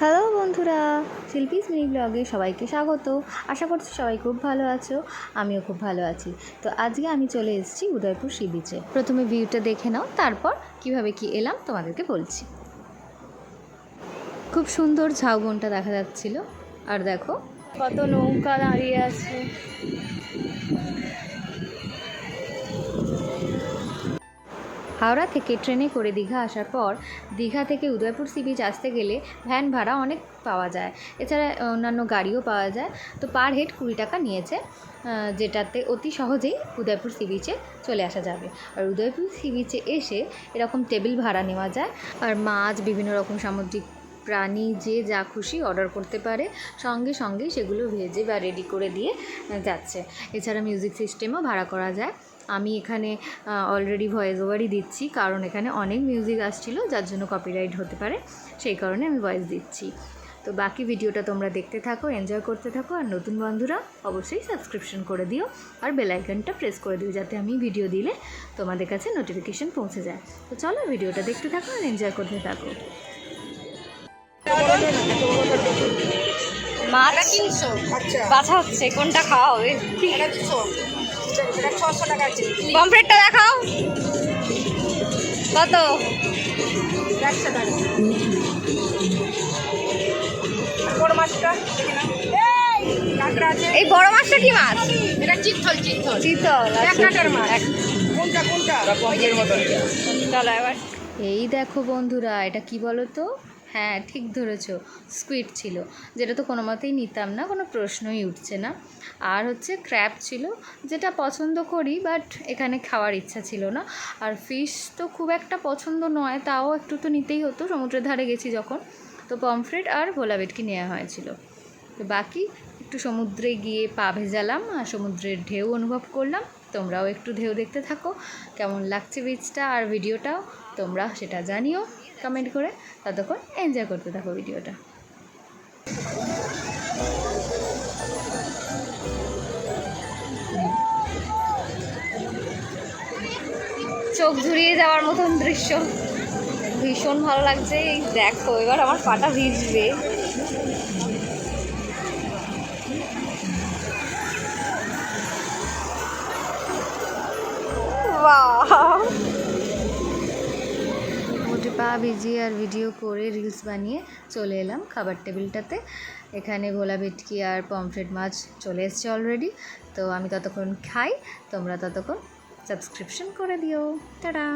Hello বন্ধুরা, Shilpi's mini ব্লগে সবাইকে স্বাগত। আশা করছি সবাই খুব ভালো আছো, আমিও খুব ভালো আছি। তো আজকে আমি চলে এসেছি উদয়পুর সি বিচে প্রথমে ভিউটা দেখে নাও, তারপর কীভাবে কি এলাম তোমাদেরকে বলছি। খুব সুন্দর ঝাউবনটা দেখা যাচ্ছিল। আর দেখো, কত নৌকা দাঁড়িয়ে আছে। হাওড়া থেকে ট্রেনে করে দীঘা আসার পর দীঘা থেকে উদয়পুর সি বিচ আসতে গেলে ভ্যান ভাড়া অনেক পাওয়া যায়। এছাড়া অন্যান্য গাড়িও পাওয়া যায়। তো পার হেড কুড়ি টাকা নিয়েছে যেটাতে অতি সহজেই উদয়পুর সি বিচে চলে আসা যাবে। আর উদয়পুর সি বিচে এসে এরকম টেবিল ভাড়া নেওয়া যায়। আর মাছ, বিভিন্ন রকম সামুদ্রিক প্রাণী যে যা খুশি অর্ডার করতে পারে, সঙ্গে সঙ্গে সেগুলো ভেজে বা রেডি করে দিয়ে যাচ্ছে। এছাড়া মিউজিক সিস্টেমও ভাড়া করা যায়। আমি এখানে অলরেডি ভয়েস ওভারই দিচ্ছি। কারণ এখানে অনেক মিউজিক আসছিল যার জন্য কপিরাইট হতে পারে। সেই কারণে আমি ভয়েস দিচ্ছি। তো বাকি ভিডিওটা তোমরা দেখতে থাকো এনজয় করতে থাকো। আর নতুন বন্ধুরা অবশ্যই সাবস্ক্রিপশন করে দিও। আর বেল আইকনটা প্রেস করে দিও যাতে আমি ভিডিও দিলে তোমাদের কাছে নোটিফিকেশন পৌঁছে যায়। তো চলো ভিডিওটা দেখতে থাকো আর এনজয় করতে থাকো। মাছ তিনশো আচ্ছা। বাছা হচ্ছে কোনটা খাওয়া হবে? ছশো টাকা পমফ্রেটটা দেখাও। কত? একশো টাকা বড় মাছটা এই কাঁকড়া আছে। এই বড় মাছটা কি মাছ? এটা চিত্তল চিত্তল চিতল এক কাঁটার মাছ। কোনটা কোনটা? চলো এবার। এই দেখো বন্ধুরা এটা কি বলো তো হ্যাঁ ঠিক ধরেছো। স্কুইড ছিল। যেটা তো কোনো মতেই নিতাম না, কোনো প্রশ্নই উঠছে না। আর হচ্ছে ক্র্যাব ছিল, যেটা পছন্দ করি বাট এখানে খাওয়ার ইচ্ছা ছিল না। আর ফিশ তো খুব একটা পছন্দ নয়, তাও একটু তো নিতেই হতো। সমুদ্রের ধারে গেছি যখন, তো পমফ্রেট আর ভোলা ভেটকি নেওয়া হয়েছিল। তো বাকি, একটু সমুদ্রে গিয়ে পা ভেজালাম, আর সমুদ্রের ঢেউ অনুভব করলাম। তোমরাও একটু ঢেউ দেখতে থাকো। কেমন লাগছে বিচটা আর ভিডিওটাও তোমরা সেটা জানিও। কমেন্ট করে ততক্ষণ এনজয় করতে থাকো ভিডিওটা। চোখ ঝুরিয়ে যাওয়ার মতন দৃশ্য। ভীষণ ভালো লাগছে। এই দেখো, এবার আমার পাটা ভিজবে। মোটে পা ভিজিয়ে আর ভিডিও করে রিলস বানিয়ে চলে এলাম খাবার টেবিলটাতে। এখানে ভোলা ভেটকি আর পমফ্রেট মাছ চলে এসছে অলরেডি তো আমি ততক্ষণ খাই, তোমরা ততক্ষণ সাবস্ক্রিপশন করে দিও। টাটা!